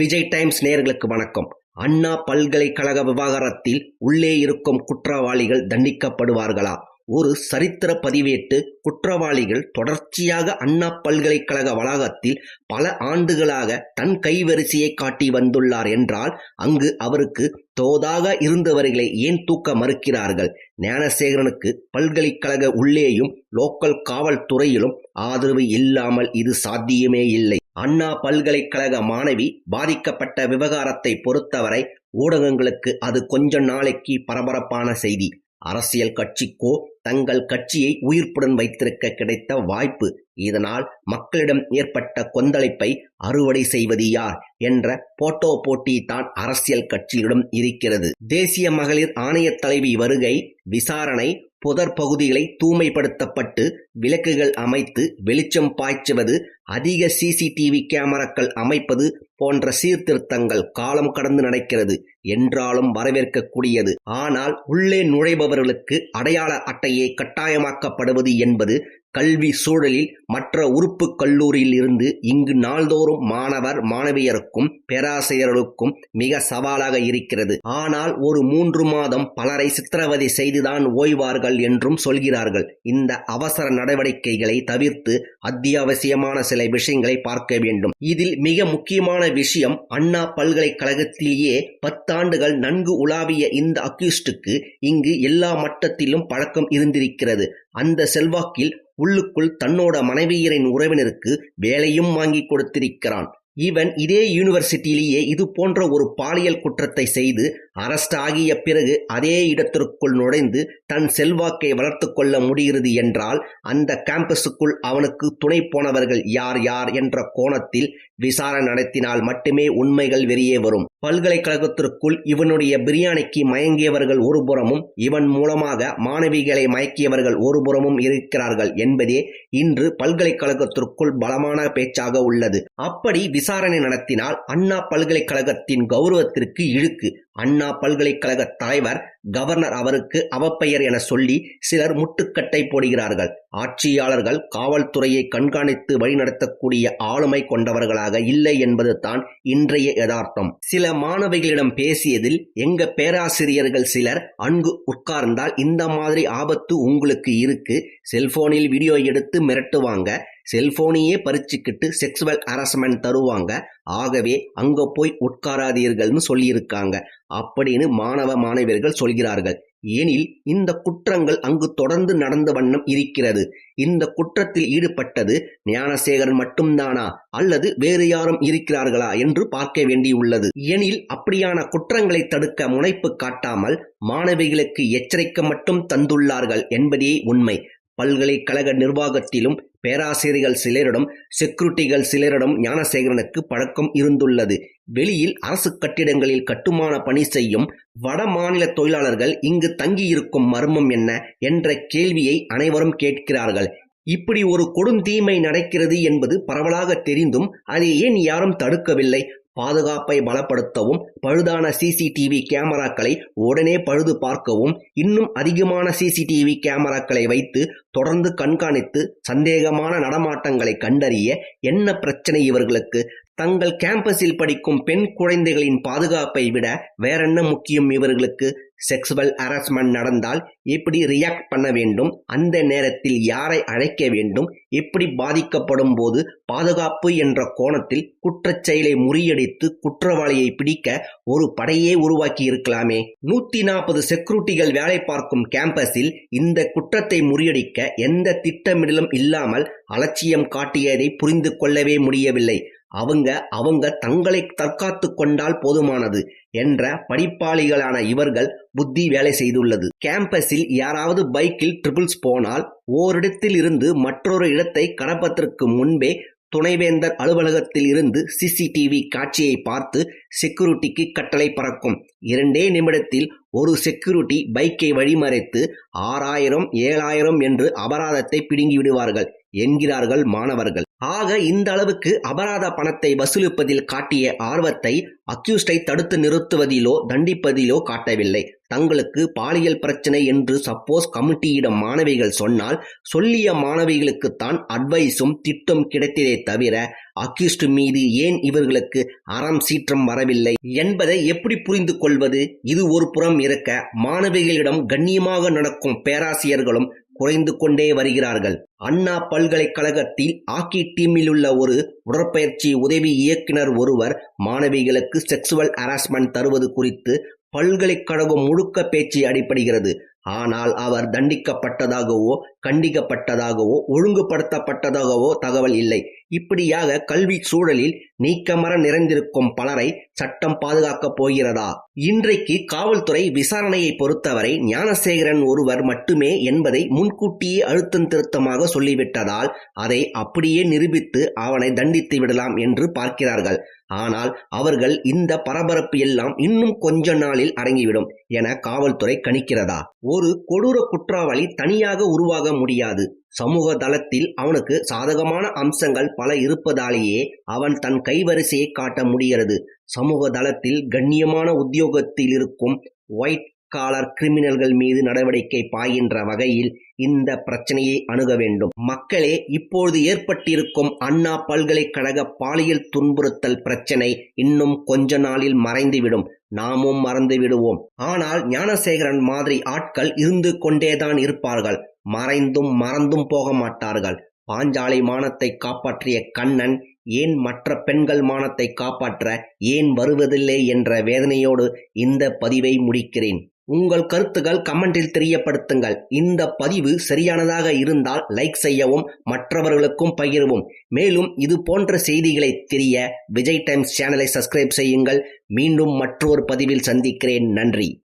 Vijay times நேர்களுக்கு வணக்கம். அண்ணா பல்கலைக்கழக விவகாரத்தில் உள்ளே இருக்கும் குற்றவாளிகள் தண்டிக்கப்படுவார்களா? ஒரு சரித்திர பதிவேட்டு குற்றவாளிகள் தொடர்ச்சியாக அண்ணா பல்கலைக்கழக வளாகத்தில் பல ஆண்டுகளாக தன் கைவரிசையை காட்டி வந்துள்ளார் என்றால் அங்கு அவருக்கு தோதாக இருந்தவர்களை ஏன் தூக்க மறுக்கிறார்கள்? ஞானசேகரனுக்கு பல்கலைக்கழக உள்ளேயும் லோக்கல் காவல்துறையிலும் ஆதரவு இல்லாமல் இது சாத்தியமே இல்லை. அண்ணா பல்கலைக்கழக மாணவி பாதிக்கப்பட்ட விவகாரத்தை பொறுத்தவரை ஊடகங்களுக்கு அது கொஞ்ச நாளைக்கு பரபரப்பான செய்தி. அரசியல் கட்சிக்கோ தங்கள் கட்சியை உயிர்ப்புடன் வைத்திருக்க கிடைத்த வாய்ப்பு. இதனால் மக்களிடம் ஏற்பட்ட கொந்தளிப்பை அறுவடை செய்வது யார் என்ற போட்டோ போட்டி தான் அரசியல் கட்சியிடம் இருக்கிறது. தேசிய மகளிர் ஆணைய தலைவி வருகை விசாரணை புதர் பகுதிகளை தூய்மைப்படுத்தப்பட்டு விளக்குகள் அமைத்து வெளிச்சம் பாய்ச்சுவது அதிக சிசிடிவி கேமராக்கள் அமைப்பது போன்ற சீர்திருத்தங்கள் காலம் கடந்து நடக்கிறது என்றாலும் வரவேற்கக்கூடியது. ஆனால் உள்ளே நுழைபவர்களுக்கு அடையாள அட்டையை கட்டாயமாக்கப்படுவது என்பது கல்வி சூழலில் மற்ற உறுப்பு கல்லூரியில் இருந்து இங்கு நாள்தோறும் மாணவர் மாணவியருக்கும் பேராசிரியர்களுக்கும் மிக சவாலாக இருக்கிறது. ஆனால் ஒரு மூன்று மாதம் பலரை சித்திரவதை செய்துதான் ஓய்வார்கள் என்றும் சொல்கிறார்கள். இந்த அவசர நடவடிக்கைகளை தவிர்த்து அத்தியாவசியமான சில விஷயங்களை பார்க்க வேண்டும். இதில் மிக முக்கியமான விஷயம் அண்ணா பல்கலைக்கழகத்திலேயே பத்தாண்டுகள் நன்கு உலாவிய இந்த அக்யூஸ்டுக்கு இங்கு எல்லா மட்டத்திலும் பழக்கம் இருந்திருக்கிறது. அந்த செல்வாக்கில் உள்ளுக்குள் தன்னோட மனைவியரின் உறவினருக்கு வேலையும் வாங்கி கொடுத்திருக்கிறான். இவன் இதே யூனிவர்சிட்டியிலேயே இது போன்ற ஒரு பாலியல் குற்றத்தை செய்து அரஸ்ட் ஆகிய பிறகு அதே இடத்திற்குள் நுழைந்து தன் செல்வாக்கை வளர்த்து கொள்ள முடிகிறது என்றால் அந்த கேம்பஸுக்குள் அவனுக்கு துணை போனவர்கள் யார் யார் என்ற கோணத்தில் விசாரணை நடத்தினால் மட்டுமே உண்மைகள் வெளியே வரும். பல்கலைக்கழகத்திற்குள் இவனுடைய பிரியாணிக்கு மயங்கியவர்கள் ஒருபுறமும் இவன் மூலமாக மாணவிகளை மயக்கியவர்கள் ஒருபுறமும் இருக்கிறார்கள் என்பதே இன்று பல்கலைக்கழகத்திற்குள் பலமான பேச்சாக உள்ளது. அப்படி விசாரணை நடத்தினால் அண்ணா பல்கலைக்கழகத்தின் கௌரவத்திற்கு இழுக்கு. அண்ணா பல்கலைக்கழக தலைவர் கவர்னர் அவருக்கு அவப்பெயர் என சொல்லி சிலர் முட்டுக்கட்டை போடுகிறார்கள். ஆட்சியாளர்கள் காவல்துறையை கண்காணித்து வழிநடத்தக்கூடிய ஆளுமை கொண்டவர்களாக இல்லை என்பது தான் இன்றைய யதார்த்தம். சில மாணவிகளிடம் பேசியதில் எங்க பேராசிரியர்கள் சிலர் அன்கு உட்கார்ந்தால் இந்த மாதிரி ஆபத்து உங்களுக்கு இருக்கு. செல்போனில் வீடியோ எடுத்து மிரட்டுவாங்க. செல்போனையே பறிச்சுக்கிட்டு செக்ஸுவல் ஹராஸ்மெண்ட் தருவாங்க. ஆகவே அங்க போய் உட்காராதீர்கள்னு சொல்லியிருக்காங்க. அப்படின்னு மாணவ மாணவியர்கள் சொல்கிறார்கள். எனில் இந்த குற்றங்கள் அங்கு தொடர்ந்து நடந்த வண்ணம் இருக்கிறது. இந்த குற்றத்தில் ஈடுபட்டது ஞானசேகரன் மட்டும்தானா? அல்லது வேறு யாரும் இருக்கிறார்களா என்று பார்க்க வேண்டியுள்ளது. எனில் அப்படியான குற்றங்களை தடுக்க முனைப்பு காட்டாமல் மாணவிகளுக்கு எச்சரிக்கை மட்டும் தந்துள்ளார்கள் என்பதே உண்மை. பல்கலைக்கழக நிர்வாகத்திலும் பேராசிரியர்கள் சிலரிடம் செக்யூரிட்டிகள் சிலரிடம் ஞானசேகரனுக்கு பழக்கம் இருந்துள்ளது. வெளியில் அரசு கட்டிடங்களில் கட்டுமான பணி செய்யும் வட மாநில தொழிலாளர்கள் இங்கு தங்கியிருக்கும் மர்மம் என்ன என்ற கேள்வியை அனைவரும் கேட்கிறார்கள். இப்படி ஒரு கொடுந்தீமை நடக்கிறது என்பது பரவலாக தெரிந்தும் அதை ஏன் யாரும் தடுக்கவில்லை? பாதுகாப்பை பலப்படுத்தவும் பழுதான சிசிடிவி கேமராக்களை உடனே பழுது பார்க்கவும் இன்னும் அதிகமான சிசிடிவி கேமராக்களை வைத்து தொடர்ந்து கண்காணித்து சந்தேகமான நடமாட்டங்களை கண்டறிய என்ன பிரச்சனை இவர்களுக்கு? தங்கள் கேம்பஸில் படிக்கும் பெண் குழந்தைகளின் பாதுகாப்பை விட வேறென்ன முக்கியம் இவர்களுக்கு? செக்ஸுவல் ஹராஸ்மெண்ட் நடந்தால் எப்படி ரியாக்ட் பண்ண வேண்டும்? அந்த நேரத்தில் யாரை அழைக்க வேண்டும்? எப்படி பாதிக்கப்படும் போது பாதுகாப்பு என்ற கோணத்தில் குற்றச் செயலை முறியடித்து குற்றவாளியை பிடிக்க ஒரு படையே உருவாக்கி இருக்கலாமே? நூத்தி நாற்பது செக்யூரிட்டிகள் வேலை பார்க்கும் கேம்பஸில் இந்த குற்றத்தை முறியடிக்க எந்த திட்டமிடலும் இல்லாமல் அலட்சியம் காட்டியதை புரிந்து கொள்ளவே முடியவில்லை. அவங்க அவங்க தங்களை தற்காத்து கொண்டால் போதுமானது என்ற படிப்பாளிகளான இவர்கள் புத்தி வேலை செய்துள்ளது. கேம்பஸில் யாராவது பைக்கில் ட்ரிபிள்ஸ் போனால் ஓரிடத்தில் இருந்து மற்றொரு இடத்தை கடப்பதற்கு முன்பே துணைவேந்தர் அலுவலகத்தில் இருந்து சிசிடிவி காட்சியை பார்த்து செக்யூரிட்டிக்கு கட்டளை பறக்கும். இரண்டே நிமிடத்தில் ஒரு செக்யூரிட்டி பைக்கை வழிமறைத்து ஆறாயிரம் ஏழாயிரம் என்று அபராதத்தை பிடுங்கி விடுவார்கள் என்கிறார்கள் மாணவர்கள். ஆக இந்த அளவுக்கு அபராத பணத்தை வசூலிப்பதில் காட்டிய ஆர்வத்தை அக்யூஸ்டை தடுத்து நிறுத்துவதிலோ தண்டிப்பதிலோ காட்டவில்லை. தங்களுக்கு பாலியல் பிரச்சனை என்று சப்போஸ் கமிட்டியிடம் மாணவிகள் சொன்னால் சொல்லிய மாணவிகளுக்குத்தான் அட்வைஸும் திட்டம் கிடைத்ததே தவிர அக்யூஸ்ட் மீது ஏன் இவர்களுக்கு அறம் சீற்றம் வரவில்லை என்பதை எப்படி புரிந்து கொள்வது? இது ஒரு புறம் இருக்க மாணவிகளிடம் கண்ணியமாக நடக்கும் பேராசிரியர்களும் குறைந்து கொண்டே வருகிறார்கள். அண்ணா பல்கலைக்கழகத்தில் ஹாக்கி டீமில் உள்ள ஒரு உடற்பயிற்சி உதவி இயக்குனர் ஒருவர் மாணவிகளுக்கு செக்ஸுவல் ஹராஸ்மெண்ட் தருவது குறித்து பல்கலைக்கழகம் முழுக்க பேச்சு அடிப்படுகிறது ஆனால் அவர் தண்டிக்கப்பட்டதாகவோ கண்டிக்கப்பட்டதாகவோ ஒழுங்குபடுத்தப்பட்டதாகவோ தகவல் இல்லை. இப்படியாக கல்வி சூழலில் நீக்கமர நிறைந்திருக்கும் பலரை சட்டம் பாதுகாக்கப் போகிறதா? இன்றைக்கு காவல்துறை விசாரணையை பொறுத்தவரை ஞானசேகரன் ஒருவர் மட்டுமே என்பதை முன்கூட்டியே அழுத்தம் திருத்தமாக சொல்லிவிட்டதால் அதை அப்படியே நிரூபித்து அவனை தண்டித்து விடலாம் என்று பார்க்கிறார்கள். ஆனால் அவர்கள் இந்த பரபரப்பு எல்லாம் இன்னும் கொஞ்ச நாளில் அடங்கிவிடும் என காவல்துறை கணிக்கிறதா? ஒரு கொடூர குற்றவாளி தனியாக உருவாக முடியாது. சமூக தளத்தில் அவனுக்கு சாதகமான அம்சங்கள் பல இருப்பதாலேயே அவன் தன் கைவரிசையை காட்ட முடிகிறது. சமூக தளத்தில் கண்ணியமான உத்தியோகத்தில் இருக்கும் ஒயிட் காலர் கிரிமினல்கள் மீது நடவடிக்கை பாய்கின்ற வகையில் இந்த பிரச்சனையை அணுக வேண்டும். மக்களே இப்பொழுது ஏற்பட்டிருக்கும் அண்ணா பல்கலைக்கழக பாலியல் துன்புறுத்தல் பிரச்சனை இன்னும் கொஞ்ச நாளில் மறைந்துவிடும். நாமும் மறந்து விடுவோம் ஆனால் ஞானசேகரன் மாதிரி ஆட்கள் இருந்து கொண்டேதான் இருப்பார்கள். மறைந்தும் மறந்தும் போக மாட்டார்கள். பாஞ்சாலை மானத்தை காப்பாற்றிய கண்ணன் ஏன் மற்ற பெண்கள் மானத்தை காப்பாற்ற ஏன் வருவதில்லை என்ற வேதனையோடு இந்த பதிவை முடிக்கிறேன். உங்கள் கருத்துகள் கமெண்டில் தெரியப்படுத்துங்கள். இந்த பதிவு சரியானதாக இருந்தால் லைக் செய்யவும் மற்றவர்களுக்கும் பகிரவும். மேலும் இது போன்ற செய்திகளை தெரிய விஜய் டைம்ஸ் சேனலை சப்ஸ்கிரைப் செய்யுங்கள். மீண்டும் மற்றொரு பதிவில் சந்திக்கிறேன். நன்றி.